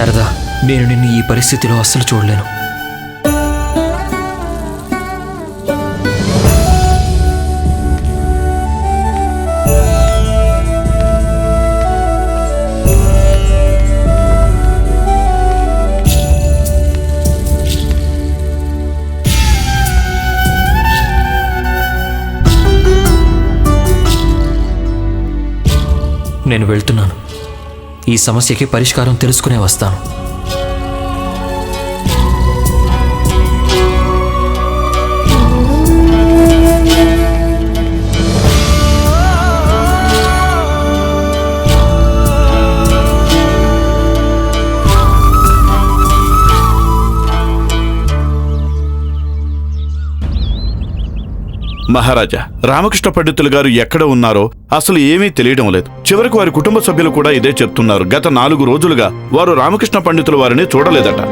శారదా నేను నిన్ను ఈ పరిస్థితిలో అస్సలు చూడలేను. నేను వెళ్తున్నాను. ఈ సమస్యకి పరిష్కారం తెలుసుకునే వస్తాను. మహారాజా రామకృష్ణ పండితులు గారు ఎక్కడ ఉన్నారో అసలు ఏమీ తెలియడం లేదు. చివరికి వారి కుటుంబ సభ్యులు కూడా ఇదే చెప్తున్నారు. గత నాలుగు రోజులుగా వారు రామకృష్ణ పండితులు వారిని చూడలేదట.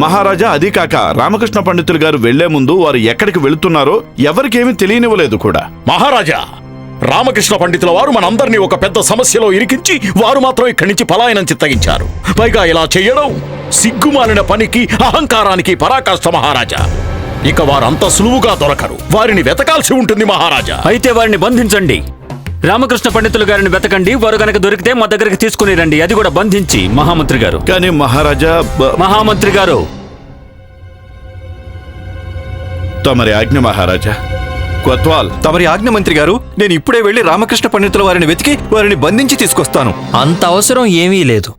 మహారాజా అది కాక రామకృష్ణ పండితులు గారు వెళ్ళే ముందు వారు ఎక్కడికి వెళుతున్నారో ఎవరికేమీ తెలియనివ్వలేదు కూడా. మహారాజా రామకృష్ణ పండితుల వారు మనందరినీ ఒక పెద్ద సమస్యలో ఇరికించి వారు మాత్రం ఇక్కడి నుంచి పలాయనం చిత్తగించారు. పైగా ఇలా చెయ్యడం సిగ్గుమాలిన పనికి అహంకారానికి పరాకాష్ట మహారాజా. ఇక వారంత సులువుగా దొరకరు. వారిని వెతకాల్సి ఉంటుంది మహారాజా. అయితే వారిని బంధించండి. రామకృష్ణ పండితులు గారిని వెతకండి. వారు గనక దొరికితే మా దగ్గరికి తీసుకుని రండి. అది కూడా బంధించి మహామంత్రి గారు. కానీ మహారాజా బ- మహామంత్రి గారు. తమరి ఆజ్ఞ మహారాజా. కొత్వాల్. తమరి ఆజ్ఞ మంత్రి గారు నేను ఇప్పుడే వెళ్ళి రామకృష్ణ పండితుల వారిని వెతికి వారిని బంధించి తీసుకొస్తాను. అంత అవసరం ఏమీ లేదు.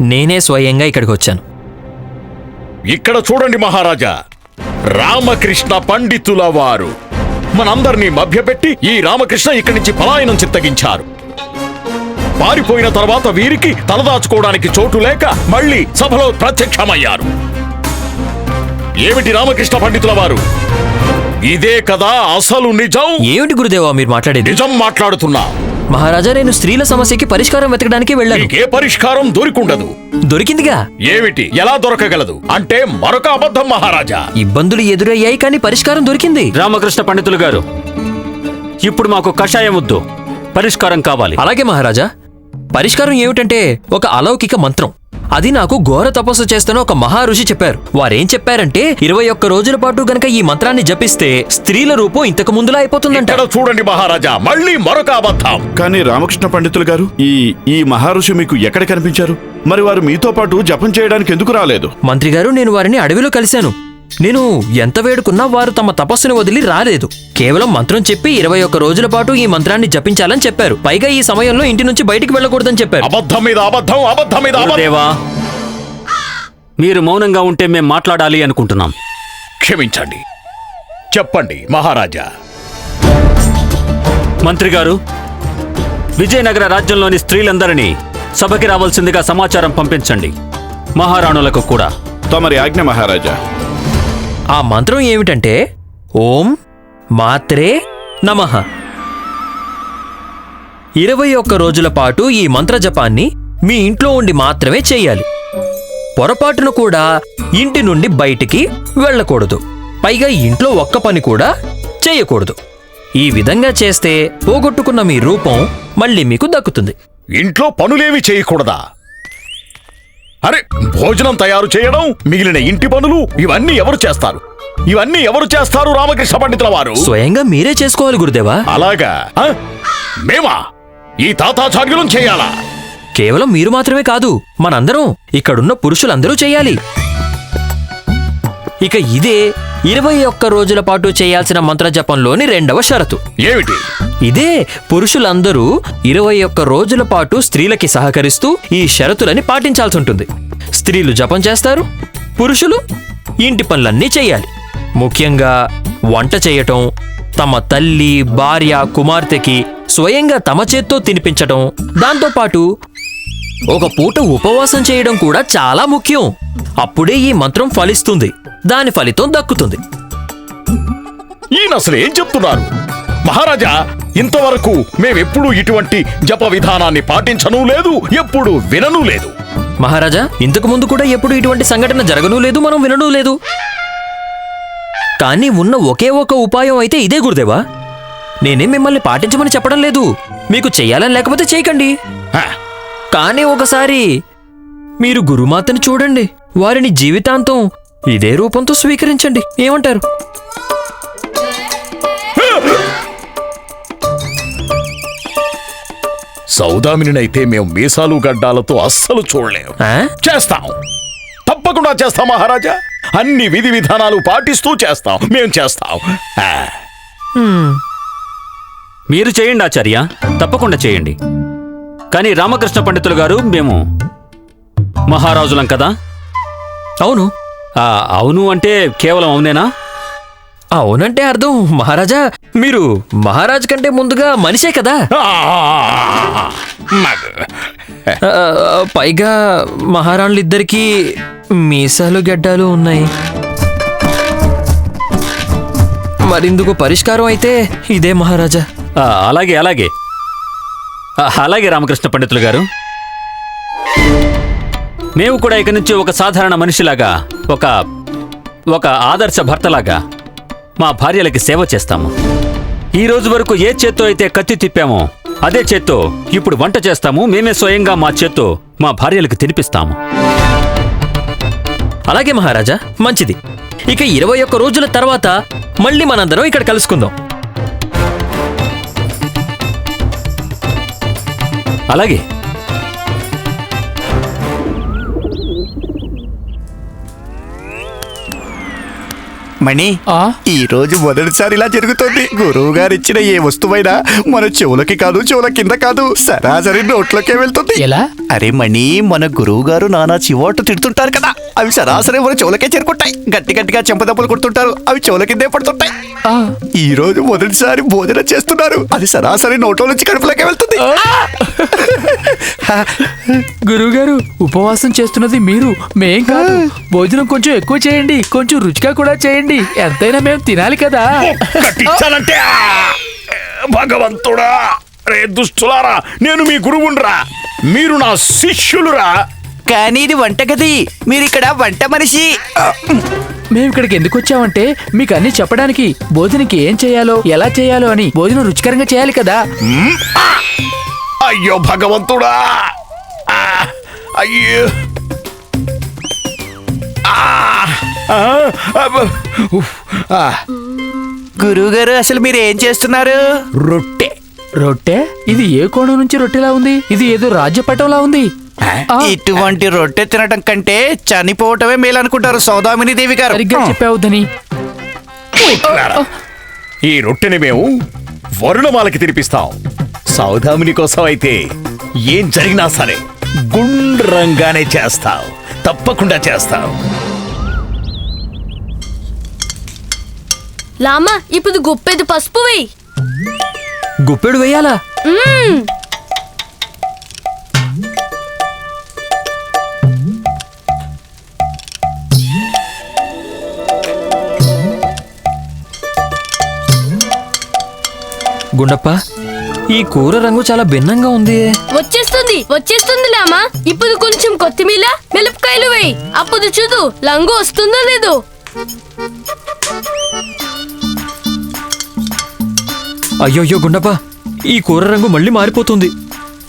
నేనే స్వయంగా ఇక్కడికి వచ్చాను. ఇక్కడ చూడండి మహారాజా. రామకృష్ణ పండితుల వారు. మనందరినీ మభ్యపెట్టి ఈ రామకృష్ణ ఇక్కడి నుంచి పలాయనం చిత్తగించారు. పారిపోయిన తర్వాత వీరికి తలదాచుకోవడానికి చోటు లేక మళ్ళీ సభలో ప్రత్యక్షమయ్యారు. ఏమిటి రామకృష్ణ పండితుల వారు? ఇదే కదా అసలు నిజం? ఏమిటి గురుదేవా మీరు మాట్లాడేది? నిజం మాట్లాడుతున్నా. మహారాజా నేను స్త్రీల సమస్యకి పరిష్కారం వెతకడానికి వెళ్ళాను. నీకే పరిష్కారం దొరికుండదు. దొరికిందిగా? ఏమిటి? ఎలా దొరకగలదు? అంటే మరొక అబద్ధం మహారాజా. ఇబ్బందులు ఎదురయ్యాయి కానీ పరిష్కారం దొరికింది. రామకృష్ణ పండితులు గారు ఇప్పుడు మాకు కషాయం వద్దు. పరిష్కారం కావాలి. అలాగే మహారాజా. పరిష్కారం ఏమిటంటే ఒక అలౌకిక మంత్రం. అది నాకు ఘోర తపస్సు చేస్తున్న ఒక మహారుషి చెప్పారు. వారేం చెప్పారంటే ఇరవై ఒక్క రోజుల పాటు గనక ఈ మంత్రాన్ని జపిస్తే స్త్రీల రూపం ఇంతకు ముందులా అయిపోతుందంట. ఇక్కడ చూడండి మహారాజా మళ్ళీ మరొక అబద్ధం. కానీ రామకృష్ణ పండితులు గారు ఈ ఈ మహర్షి మీకు ఎక్కడ కనిపించారు? మరి వారు మీతో పాటు జపం చేయడానికి ఎందుకు రాలేదు? మంత్రి గారు నేను వారిని అడవిలో కలిశాను. నేను ఎంత వేడుకున్నా వారు తమ తపస్సును వదిలి రాలేదు. కేవలం మంత్రం చెప్పి ఇరవై ఒక్క రోజుల పాటు ఈ మంత్రాన్ని జపించాలని చెప్పారు. పైగా ఈ సమయంలో ఇంటి నుంచి బయటికి వెళ్ళకూడదని చెప్పారు. అబద్ధం మీద అబద్ధం అబద్ధం మీద అబద్ధం. దేవా మీరు మౌనంగా ఉంటే మేం మాట్లాడాలి అనుకుంటున్నాం. క్షమించండి. చెప్పండి మహారాజా. మంత్రి గారు విజయనగర రాజ్యంలోని స్త్రీలందరినీ సభకి రావాల్సిందిగా సమాచారం పంపించండి. మహారాణులకు కూడా. తమరి ఆజ్ఞ మహారాజా. ఆ మంత్రం ఏమిటంటే ఓం మాత్రే నమః. ఇరవై ఒక్క రోజుల పాటు ఈ మంత్ర జపాన్ని మీ ఇంట్లో ఉండి మాత్రమే చేయాలి. పొరపాటును కూడా ఇంటి నుండి బయటికి వెళ్ళకూడదు. పైగా ఇంట్లో ఒక్క పని కూడా చేయకూడదు. ఈ విధంగా చేస్తే పోగొట్టుకున్న మీ రూపం మళ్ళీ మీకు దక్కుతుంది. ఇంట్లో పనులేవి చేయకూడదా? అరే భోజనం తయారు చేయడం మిగిలిన ఇంటి పనులు ఇవన్నీ ఎవరు చేస్తారు? ఇవన్నీ ఎవరు చేస్తారు రామకృష్ణ పండితుల వారు? స్వయంగా మీరే చేసుకోవాలి గురుదేవా. అలాగా? ఆ? మేమా? ఈ తాతాచార్యులం చేయాలా? కేవలం మీరు మాత్రమే కాదు మనందరం ఇక్కడున్న పురుషులందరూ చేయాలి. ఇక ఇదే ఇరవై ఒక్క రోజుల పాటు చేయాల్సిన మంత్రజపంలోని రెండవ షరతు. ఏమిటి? ఇదే పురుషులందరూ ఇరవై ఒక్క రోజుల పాటు స్త్రీలకి సహకరిస్తూ ఈ షరతులని పాటించాల్సి ఉంటుంది స్త్రీలు జపం చేస్తారు పురుషులు ఇంటి పనులన్నీ చేయాలి. ముఖ్యంగా వంట చేయటం తమ తల్లి భార్య కుమార్తెకి స్వయంగా తమ చేత్తో తినిపించటం దాంతోపాటు ఒక పూట ఉపవాసం చేయడం కూడా చాలా ముఖ్యం. అప్పుడే ఈ మంత్రం ఫలిస్తుంది. దాని ఫలితం దక్కుతుంది. ఈయన అసలు ఏం చెప్తున్నారు? మహారాజా ఇంతవరకు మేమెప్పుడూ ఇటువంటి జప విధానాన్ని పాటించను లేదు ఎప్పుడు వినను లేదు. మహారాజా ఇంతకు ముందు కూడా ఎప్పుడు ఇటువంటి సంఘటన జరగనూ లేదు మనం వినడూ లేదు. కానీ ఉన్న ఒకే ఒక ఉపాయం అయితే ఇదే గురుదేవా. నేనేం మిమ్మల్ని పాటించమని చెప్పడం లేదు. మీకు చెయ్యాలని లేకపోతే చేయకండి. హ, కానీ ఒకసారి మీరు గురుమాతని చూడండి. వారిని జీవితాంతం ఇదే రూపంతో స్వీకరించండి. ఏమంటారు? సౌదామినినైతే మేము మీసాలు గడ్డాలతో అస్సలు చూడలేము ఆ? చేస్తాం. తప్పకుండా చేస్తాం మహారాజా. అన్ని విధి విధానాలు పాటిస్తూ చేస్తాం. మేము చేస్తాం. ఆ, మీరు చేయండి ఆచార్య. తప్పకుండా చేయండి. కానీ రామకృష్ణ పండితులు గారు మేము మహారాజులం కదా? అవును. అవును అంటే కేవలం అవునేనా? అవునంటే అర్థం. మహారాజా మీరు మహారాజ్ కంటే ముందుగా మనిషే కదా? పైగా మహారాణులిద్దరికీ మీసాలు గడ్డాలు ఉన్నాయి. మరిందుకు పరిష్కారం అయితే ఇదే మహారాజా. అలాగే అలాగే. అలాగే రామకృష్ణ పండితులు గారు. మేము కూడా ఇక నుంచి ఒక సాధారణ మనిషిలాగా ఒక ఒక ఆదర్శ భర్తలాగా మా భార్యలకి సేవ చేస్తాము. ఈ రోజు వరకు ఏ చేత్తో అయితే కత్తి తిప్పామో అదే చేత్తో ఇప్పుడు వంట చేస్తాము మేమే స్వయంగా మా చేత్తో మా భార్యలకు తినిపిస్తాము. అలాగే మహారాజా మంచిది. ఇక ఇరవై ఒక్క రోజుల తర్వాత మళ్ళీ మనందరం ఇక్కడ కలుసుకుందాం. అలాగే. మణి ఈ రోజు మొదటిసారి ఇలా జరుగుతుంది. గురువు గారు ఇచ్చిన ఏ వస్తువైనా మన చెవులకి కాదు చెవుల కింద కాదు సరాసరి నోట్లోకే వెళ్తుంది. ఎలా? అరే మణి మన గురువు గారు నానా చివాటు తిడుతుంటారు కదా. అవి సరాసరి మన చెవులకే చేరుకుంటాయి. గట్టి గట్టిగా చెంపదప్పులు కొడుతుంటారు. అవి చెవుల కిందే పడుతుంటాయి. ఈ రోజు మొదటిసారి భోజనం చేస్తున్నారు. అది సరాసరి నోట్లో నుంచి కడుపులోకే వెళ్తుంది. గురువుగారు ఉపవాసం చేస్తున్నది మీరు మేం కాదు. భోజనం కొంచెం ఎక్కువ చేయండి. కొంచెం రుచిగా కూడా చేయండి. ఎంతైనా మేము తినాలి కదా! భగవంతుడా. రే దుష్టులారా నేను మీ గురువుండ్రా మీరు నా శిష్యులురా కానీ ఇది వంటగది మీరు ఇక్కడ వంట మనిషి మేము ఇక్కడికి ఎందుకు వచ్చామంటే మీకు అన్ని చెప్పడానికి భోజనంకి ఏం చేయాలో ఎలా చేయాలో అని భోజనం రుచికరంగా చేయాలి కదా అయ్యో భగవంతుడా ఆ! అయ్యో ఆ! ఆ! అబ్బ! ఉఫ్! ఆ! గురువు గారు అసలు మీరు ఏం చేస్తున్నారు రొట్టె రొట్టె? ఇది ఏ కోణం నుంచి రొట్టెలా ఉంది? ఇది ఏదో రాజ్యపటంలా ఉంది. ఇటువంటి రొట్టె తినటం కంటే చనిపోవటమే మేలనుకుంటారు సౌదామిని దేవి గారు. సరిగ్గా ఈ రొట్టెని మేము వరుణమాలకి తినిపిస్తాం. సౌదామిని కోసం అయితే ఏం జరిగినా సరే గుండ్రంగానే చేస్తాం. తప్పకుండా చేస్తాం. లామా ఇప్పుడు గుప్పెడు పసుపు వేయి. గుప్పెడు వేయాలా. గుండప్ప ఈ కూర రంగు చాలా భిన్నంగా ఉంది. వచ్చేస్తుంది వచ్చేస్తుంది లామా. ఇప్పుడు కొంచెం కొత్తిమీర మిరపకాయలు వేయి. అప్పుడు చూడు లంగు వస్తుందో లేదో. అయ్యయ్యో గుండప్ప ఈ కూర రంగు మళ్ళీ మారిపోతుంది.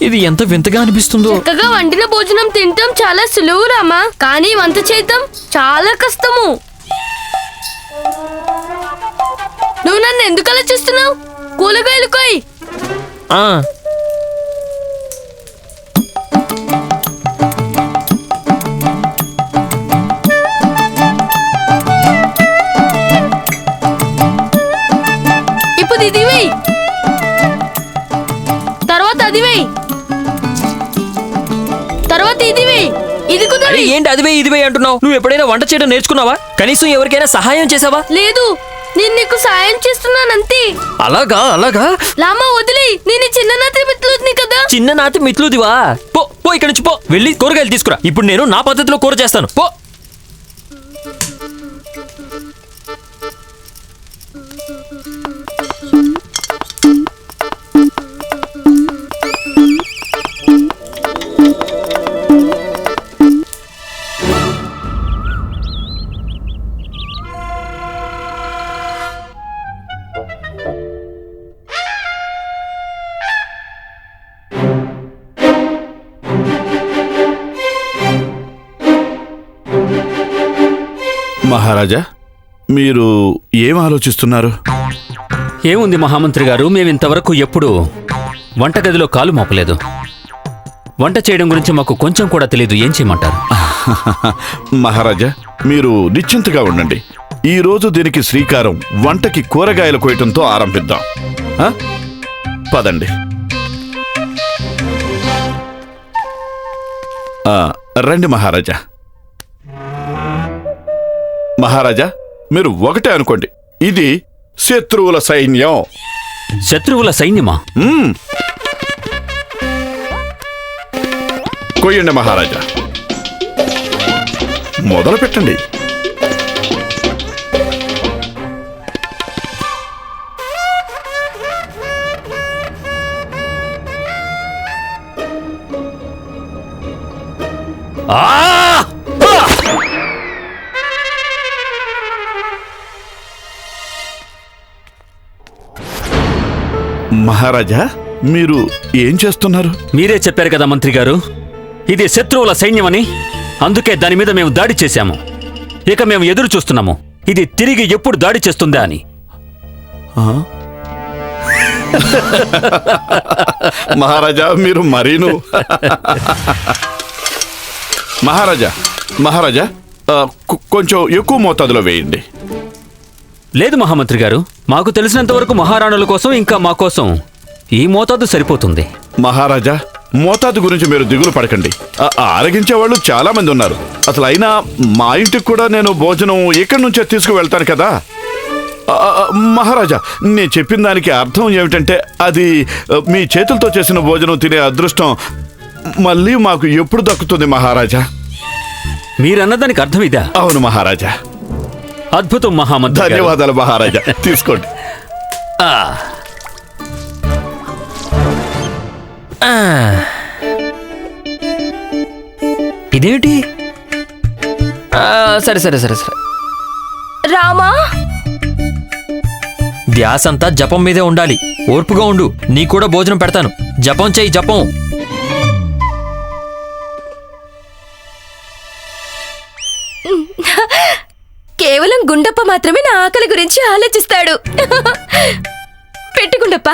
ఇది ఎంత వింతగా అనిపిస్తుందో. చక్కగా వండిన భోజనం తినటం చాలా సులువు రామా. కానీ వంట చేయటం చాలా కష్టము. నువ్వు నన్ను ఎందుకు అలా చూస్తున్నావు? కూలగాయలు కోయ్. ఇది వేయి. తర్వాత అది వేయి. తర్వాత ఇది వేయి. ఇది అరే కుదరి ఏంటి అదివే ఇదివే అంటున్నావు? నువ్వు ఎప్పుడైనా వంట చేయడం నేర్చుకున్నావా? కనీసం ఎవరికైనా సహాయం చేసావా? లేదు. నేను నీకు సాయం చేస్తున్నానంతే అలాగా అలాగా? లామా వదిలి. నేను చిన్ననాటి మిత్రుడిని కదా. చిన్ననాటి మిత్రుదివా పో పో ఇక్కడి నుంచి పో. వెళ్ళి కూరగాయలు తీసుకురా. ఇప్పుడు నేను నా పద్ధతిలో కూర చేస్తాను. పో. మహారాజా మీరు ఏం ఆలోచిస్తున్నారు? ఏముంది మహామంత్రి గారు మేము ఇంతవరకు ఎప్పుడూ వంటగదిలో కాలు మోపలేదు. వంట చేయడం గురించి మాకు కొంచెం కూడా తెలియదు ఏం చేయమంటారు? మహారాజా మీరు నిశ్చింతగా ఉండండి. ఈ రోజు దీనికి శ్రీకారం వంటకి కూరగాయలు కోయటంతో ఆరంభిద్దాం. ఆ? పదండి. ఆ, రండి మహారాజా. మహారాజా మీరు ఒకటే అనుకోండి. ఇది శత్రువుల సైన్యం. శత్రువుల సైన్యమా? మ్మ్. కొయ్యండి మహారాజా. మొదలు పెట్టండి మహారాజా మీరు ఏం చేస్తున్నారు? మీరే చెప్పారు కదా మంత్రి గారు ఇది శత్రువుల సైన్యమని అందుకే దాని మీద మేము దాడి చేశాము. ఇక మేము ఎదురు చూస్తున్నాము ఇది తిరిగి ఎప్పుడు దాడి చేస్తుందా అని. మహారాజా మీరు మరీను. మహారాజా మహారాజా ఆ, కొ- కొంచెం ఎక్కువ మోతాదులో వేయండి. లేదు మహామంత్రి గారు మాకు తెలిసినంత వరకు మహారాణుల కోసం ఇంకా మా కోసం ఈ మోతాదు సరిపోతుంది. మహారాజా మోతాదు గురించి మీరు దిగులు పడకండి. ఆరగించే వాళ్ళు చాలా మంది ఉన్నారు. అసలు అయినా మా ఇంటికి కూడా నేను భోజనం ఇక్కడి నుంచే తీసుకువెళ్తాను కదా? ఆ, ఆ, మహారాజా నేను చెప్పిన దానికి అర్థం ఏమిటంటే అది ఆ, మీ చేతులతో చేసిన భోజనం తినే అదృష్టం మళ్ళీ మాకు ఎప్పుడు దక్కుతుంది మహారాజా? మీరన్నదానికి అర్థం ఇదా? అవును మహారాజా. అద్భుతం మహామంత్రి గారు. ధన్యవాదాలు మహారాజా. తీసుకోండి. ఆ. ఆ. ఇదేమిటి? ఆ, సరే సరే సరే సరే. రామా? ధ్యాస అంతా జపం మీదే ఉండాలి. ఓర్పుగా ఉండు. నీ కూడా భోజనం పెడతాను. జపం చెయ్యి జపం. కేవలం గుండప్ప మాత్రమే నా ఆకలి గురించి ఆలోచిస్తాడు. పెట్టుకుండప్ప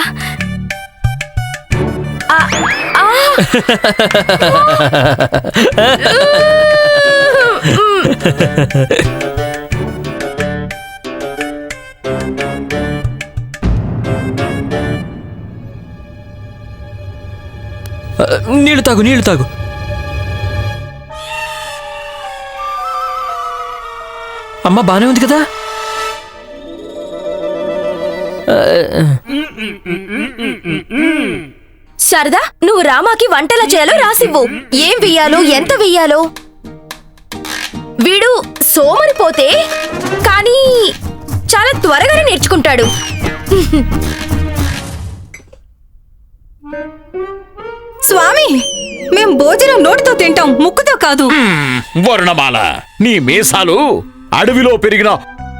గుండప్ప. తాగు నీళ్ళు తాగు. అమ్మ బానే ఉంది కదా? శారదా నువ్వు రామాకి వంటలా చేయాలో రాసివ్వు. ఏం వెయ్యాలో ఎంత వెయ్యాలో? వీడు సోమరిపోతే కానీ చాలా త్వరగానే నేర్చుకుంటాడు. స్వామి మేం భోజనం నోటితో తింటాం ముక్కుతో కాదు. వరుణమాల నీ మీసాలు అడవిలో పెరిగిన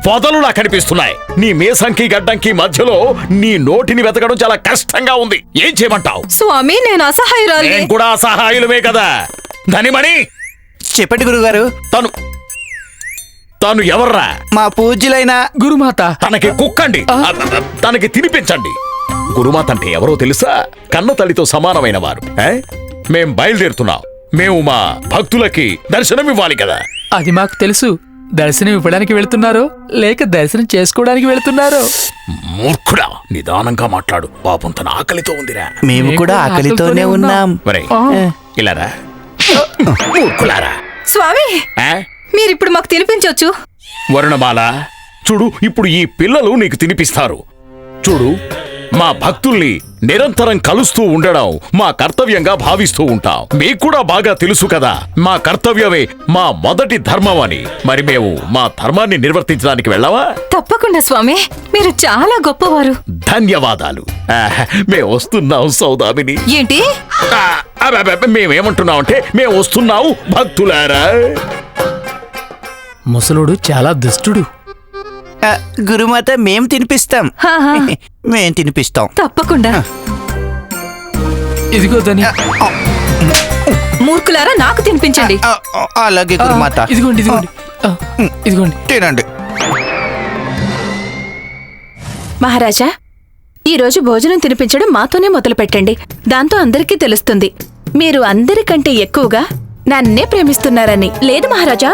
పొదలులా కనిపిస్తున్నాయి. నీ మీసంకి గడ్డంకి మధ్యలో నీ నోటిని వెతకడం చాలా కష్టంగా ఉంది. ఏం చేయమంటావు? స్వామి నేను అసహాయురాలి నేను కూడా సహాయులమే కదా. ధనిమణి! చెప్పండి గురుగారు. తను తను ఎవర్రా? మా పూజ్యులైన గురుమాత. తనకి కుక్కండి. తనకి తినిపించండి. గురుమాత అంటే ఎవరో తెలుసా? కన్న తల్లితో సమానమైన వారు. ఏ? మేం బయలుదేరుతున్నాం. మేము మా భక్తులకి దర్శనం ఇవ్వాలి కదా. అది మాకు తెలుసు. దర్శనం ఇవ్వడానికి వెళ్తున్నారో లేక దర్శనం చేసుకోవడానికి వెళ్తున్నారో? మూర్ఖుడా నిదానంగా మాట్లాడు. పాపం తన ఆకలితో ఉందిరా. మేము కూడా ఆకలితోనే ఉన్నాం. ఇలారా? మూర్ఖులారా? స్వామి ఆ? మీరిప్పుడు మాకు తినిపించొచ్చు. వరుణమాల చూడు ఇప్పుడు ఈ పిల్లలు నీకు తినిపిస్తారు. చూడు మా భక్తుల్ని నిరంతరం కలుస్తూ ఉండడం మా కర్తవ్యంగా భావిస్తూ ఉంటాం. మీకు కూడా బాగా తెలుసు కదా మా కర్తవ్యమే మా మొదటి ధర్మం అని. మరి మేము మా ధర్మాన్ని నిర్వర్తించడానికి వెళ్ళావా? తప్పకుండా స్వామి మీరు చాలా గొప్పవారు. ధన్యవాదాలు. ఆహ్, మేము వస్తున్నాం సౌదామిని. ఏంటి? మేమేమంటున్నాం అంటే మేము వస్తున్నాం భక్తులారా. ముసలుడు చాలా దుష్టుడు. గురుమాత మేం తినిపిస్తాం. హాహా, మేం తినిపిస్తాం. తప్పకుండా. ఇదిగో దని మూర్ఖులారా నాకు తినిపించండి. అలాగే గురుమాత. ఇదిగోండి ఇదిగోండి. ఇదిగోండి. తినండి. మహారాజా ఈ రోజు భోజనం తినిపించడం మాతోనే మొదలు పెట్టండి దాంతో అందరికీ తెలుస్తుంది. మీరు అందరికంటే ఎక్కువగా నన్నే ప్రేమిస్తున్నారని. లేదు మహారాజా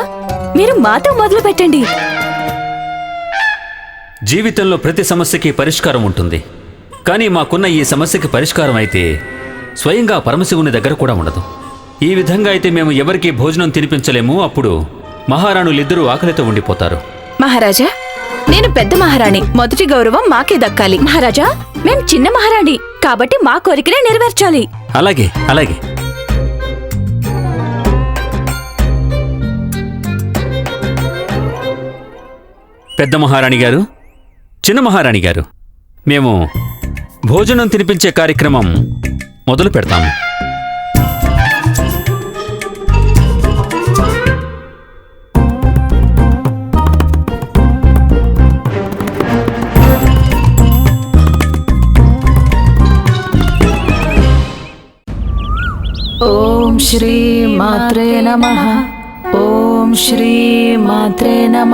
మీరు మాతో మొదలు పెట్టండి జీవితంలో ప్రతి సమస్యకి పరిష్కారం ఉంటుంది. కానీ మాకున్న ఈ సమస్యకి పరిష్కారం అయితే స్వయంగా పరమశివుని దగ్గర కూడా ఉండదు. ఈ విధంగా అయితే మేము ఎవరికీ భోజనం తినిపించలేము అప్పుడు మహారాణులిద్దరూ ఆకలితో ఉండిపోతారు. మహారాజా నేను పెద్ద మహారాణి. మొదటి గౌరవం మాకే దక్కాలి. మహారాజా మేం చిన్న మహారాణి. కాబట్టి మా కోరికనే నెరవేర్చాలి. అలాగే అలాగే. పెద్ద మహారాణి గారు చిన్న మహారాణి గారు మేము భోజనం తినిపించే కార్యక్రమం మొదలు పెడతాము ఓం శ్రీ మాత్రే నమ. ఓం శ్రీ మాత్రే నమ.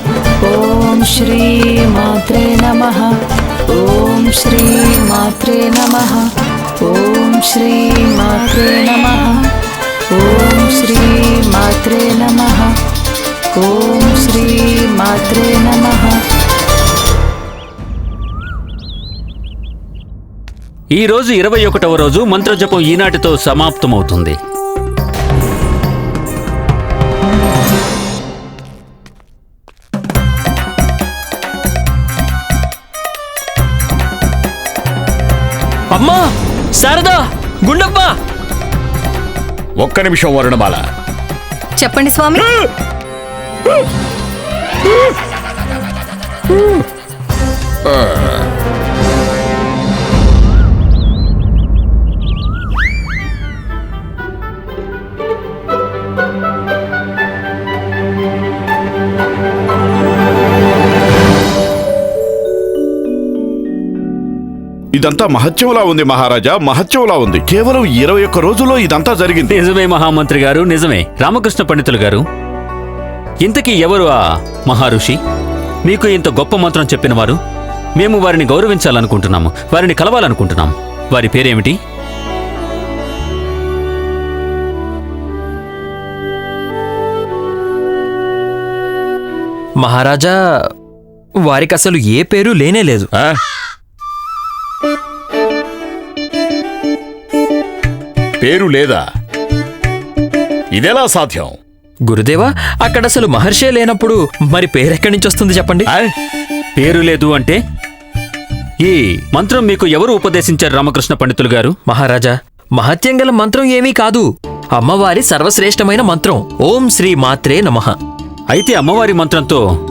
ఓం శ్రీ మాత్రే నమ. ఓం శ్రీ మాత్రే నమ. ఓం శ్రీ మాత్రే నమ. ఓం శ్రీ మాత్రే నమ. ఓం శ్రీ మాత్రే నమ. ఈరోజు ఈ రోజు ఇరవై ఒకటవ రోజు మంత్రజపం ఈనాటితో సమాప్తమవుతుంది. అమ్మా శారదా గుండప్ప. ఒక్క నిమిషం వరుణమాల చెప్పండి స్వామి. ఇదంతా మహత్యంలా ఉంది మహారాజా మహత్యంలా ఉంది. కేవలం ఇరవై ఒక్క రోజుల్లో ఇదంతా జరిగింది. నిజమే మహామంత్రి గారు నిజమే. రామకృష్ణ పండితులు గారు. ఇంతకీ ఎవరు ఆ మహర్షి మీకు ఇంత గొప్ప మంత్రం చెప్పిన వారు? మేము వారిని గౌరవించాలనుకుంటున్నాము. వారిని కలవాలనుకుంటున్నాం వారి పేరేమిటి? మహారాజా వారికి అసలు ఏ పేరు లేనే లేదు. పేరు లేదా? ఇదెలా సాధ్యం? గురుదేవా అక్కడ అసలు మహర్షే లేనప్పుడు మరి పేరెక్కడి నుంచి వస్తుంది చెప్పండి? పేరు లేదు అంటే? ఈ మంత్రం మీకు ఎవరు ఉపదేశించారు రామకృష్ణ పండితులు గారు? మహారాజా మహత్యం గల మంత్రం ఏమీ కాదు. అమ్మవారి సర్వశ్రేష్టమైన మంత్రం. ఓం శ్రీ మాత్రే నమః. అయితే అమ్మవారి మంత్రంతో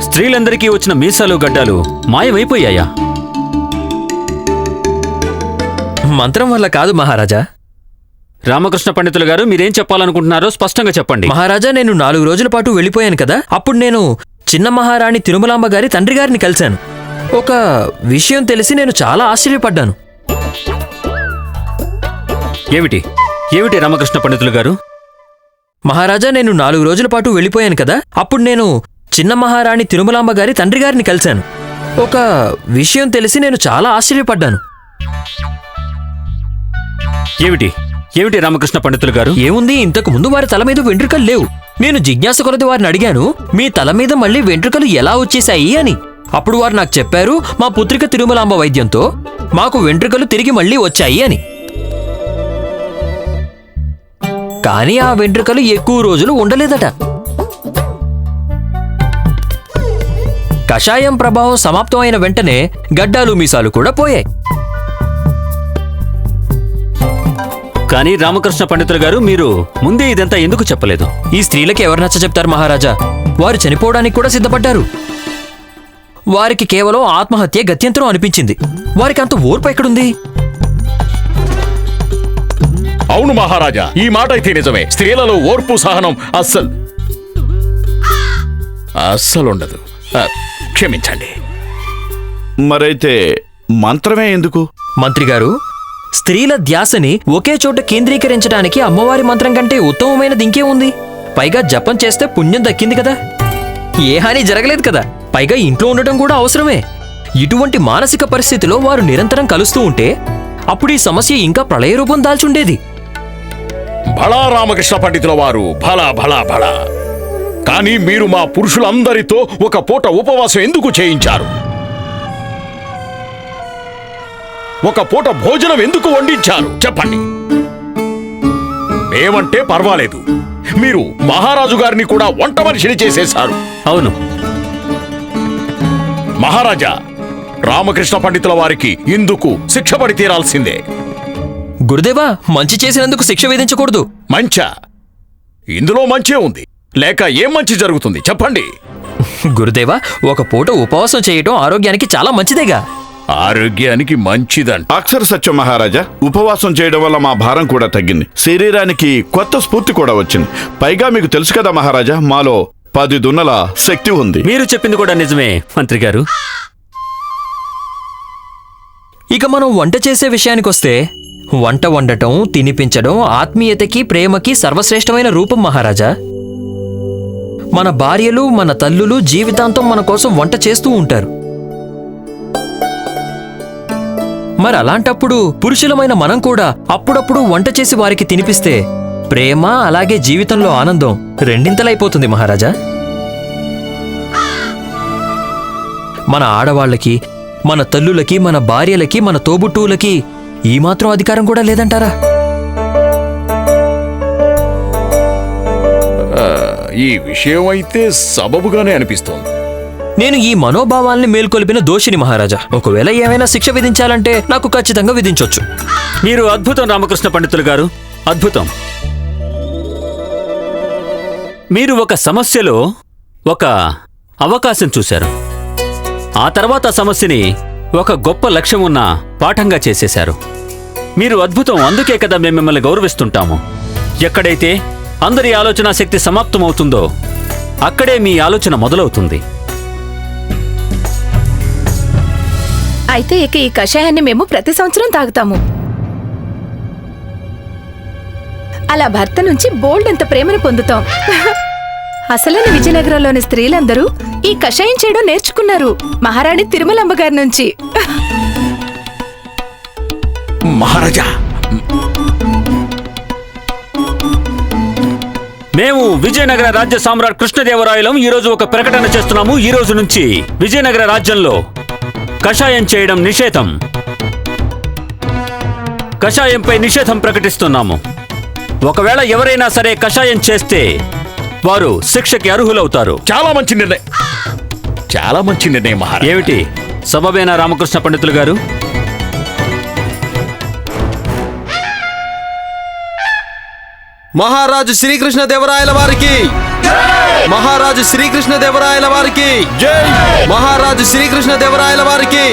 స్త్రీలందరికీ వచ్చిన మీసాలు గడ్డాలు మాయమైపోయాయా? మంత్రం వల్ల కాదు మహారాజా. రామకృష్ణ పండితులు గారు మీరేం చెప్పాలనుకుంటున్నారో స్పష్టంగా చెప్పండి. మహారాజా నేను నాలుగు రోజుల పాటు వెళ్ళిపోయాను కదా. అప్పుడు నేను చిన్న మహారాణి తిరుమలాంబ గారి తండ్రి గారిని కలిశాను. ఒక విషయం తెలిసి నేను చాలా ఆశ్చర్యపడ్డాను. ఏమిటి? ఏమిటి రామకృష్ణ పండితులు గారు? మహారాజా నేను నాలుగు రోజుల పాటు వెళ్ళిపోయాను కదా. అప్పుడు నేను చిన్న మహారాణి తిరుమలాంబ గారి తండ్రి గారిని కలిశాను. ఒక విషయం తెలిసి నేను చాలా ఆశ్చర్యపడ్డాను. ఏమిటి? ఏమిటి రామకృష్ణ పండితులు గారు? ఏముంది? ఇంతకు ముందు వారి తల మీద వెంట్రుకలు లేవు. నేను జిజ్ఞాస కొలది వారిని అడిగాను మీ తల మీద మళ్ళీ వెంట్రుకలు ఎలా వచ్చేశాయి అని. అప్పుడు వారు నాకు చెప్పారు మా పుత్రిక తిరుమలాంబ వైద్యంతో మాకు వెంట్రుకలు తిరిగి మళ్ళీ వచ్చాయి అని. కానీ ఆ వెంట్రుకలు ఎక్కువ రోజులు ఉండలేదట. కషాయం ప్రభావం సమాప్తమైన వెంటనే గడ్డాలు మీసాలు కూడా పోయాయి. కానీ రామకృష్ణ పండితులు గారు మీరు ముందే ఇదంతా ఎందుకు చెప్పలేదు? ఈ స్త్రీలకి ఎవరు నచ్చ చెప్తారు మహారాజా? వారు చనిపోవడానికి కూడా సిద్ధపడ్డారు. వారికి కేవలం ఆత్మహత్య గత్యంతరం అనిపించింది. వారికి అంత ఓర్పు ఎక్కడుంది? అవును మహారాజా ఈ మాట అయితే నిజమే. స్త్రీలలో ఓర్పు సహనం అస్సలు అస్సలుండదు. ఆ, క్షమించండి. మరైతే మంత్రమే ఎందుకు? మంత్రి గారు స్త్రీల ధ్యాసని ఒకే చోట కేంద్రీకరించడానికి అమ్మవారి మంత్రం కంటే ఉత్తమమైనది ఇంకే ఉంది పైగా జపం చేస్తే పుణ్యం దక్కింది కదా. ఏ హాని జరగలేదు కదా. పైగా ఇంట్లో ఉండటం కూడా అవసరమే. ఇటువంటి మానసిక పరిస్థితిలో వారు నిరంతరం కలుస్తూ ఉంటే అప్పుడు ఈ సమస్య ఇంకా ప్రళయ రూపం దాల్చుండేది. భళా రామకృష్ణ పండితుల వారు భళా భళా భళా. కానీ మీరు మా పురుషులందరితో ఒక పూట ఉపవాసం ఎందుకు చేయించారు? ఒక పూట భోజనం ఎందుకు వండించారు? చెప్పండి. మేమంటే పర్వాలేదు. మీరు మహారాజు గారిని కూడా వంట మనిషిని చేసేశారు. అవును. మహారాజా రామకృష్ణ పండితుల వారికి ఇందుకు శిక్ష పడి తీరాల్సిందే గురుదేవా మంచి చేసినందుకు శిక్ష విధించకూడదు. మంచా. ఇందులో మంచే ఉంది. లేక ఏం మంచి జరుగుతుంది? చెప్పండి. గురుదేవా ఒక పూట ఉపవాసం చేయటం ఆరోగ్యానికి చాలా మంచిదేగా. ఆరోగ్యానికి మంచిదంట. అక్షర సత్యం మహారాజా ఉపవాసం చేయడం వల్ల మా భారం కూడా తగ్గింది. శరీరానికి కొత్త స్ఫూర్తి కూడా వచ్చింది. పైగా మీకు తెలుసు కదా మహారాజా మాలో పది దున్నల శక్తి ఉంది. మీరు చెప్పింది కూడా నిజమే మంత్రి గారు. ఇక మనం వంట చేసే విషయానికొస్తే వంట వండటం తినిపించడం ఆత్మీయతకి ప్రేమకి సర్వశ్రేష్టమైన రూపం మహారాజా. మన భార్యలు మన తల్లులు జీవితాంతం మన కోసం వంట చేస్తూ ఉంటారు. మరి అలాంటప్పుడు పురుషులమైన మనం కూడా అప్పుడప్పుడు వంట చేసి వారికి తినిపిస్తే ప్రేమ అలాగే జీవితంలో ఆనందం రెండింతలైపోతుంది మహారాజా. మన ఆడవాళ్ళకి మన తల్లులకి మన భార్యలకి మన తోబుట్టువులకి ఈ మాత్రం అధికారం కూడా లేదంటారా? ఈ విషయం అయితే సబబుగానే అనిపిస్తోంది. నేను ఈ మనోభావాల్ని మేల్కొలిపిన దోషిని మహారాజా. ఒకవేళ ఏమైనా శిక్ష విధించాలంటే నాకు ఖచ్చితంగా విధించవచ్చు మీరు అద్భుతం రామకృష్ణ పండితులు గారు. అద్భుతం. మీరు ఒక సమస్యలో ఒక అవకాశం చూశారు. ఆ తర్వాత ఆ సమస్యని ఒక గొప్ప లక్ష్యం ఉన్న పాఠంగా చేసేశారు. మీరు అద్భుతం అందుకే కదా మేము మిమ్మల్ని గౌరవిస్తుంటాము. ఎక్కడైతే అందరి ఆలోచన శక్తి సమాప్తమవుతుందో అక్కడే మీ ఆలోచన మొదలవుతుంది. అయితే ఇక ఈ కషాయాన్ని మేము ప్రతి సంవత్సరం తాగుతాము. అలా భర్త నుంచి బోల్డ్ అంత ప్రేమను పొందుతాం. అసలైన విజయనగరంలోని స్త్రీలందరూ ఈ కషాయం చేయడం నేర్చుకున్నారు. మహారాణి తిరుమలమ్మ గారి నుంచి. మహారాజా! మేము విజయనగర రాజ్య సామ్రాట్ కృష్ణదేవరాయలం ఈ రోజు ఒక ప్రకటన చేస్తున్నాము. ఈ రోజు నుంచి విజయనగర రాజ్యంలో కషాయం చేయడం నిషేధం. కషాయంపై నిషేధం ప్రకటిస్తున్నాము. ఒకవేళ ఎవరైనా సరే కషాయం చేస్తే వారు శిక్షకి అర్హులవుతారు. చాలా మంచి నిర్ణయం. చాలా మంచి నిర్ణయం మహారాజా. ఏమిటి? సబబేనా రామకృష్ణ పండితులు గారు? మహారాజు శ్రీకృష్ణ దేవరాయల వారికి మహారాజు శ్రీకృష్ణ దేవరాయల వారికి మహారాజు శ్రీకృష్ణ దేవరాయల వారికి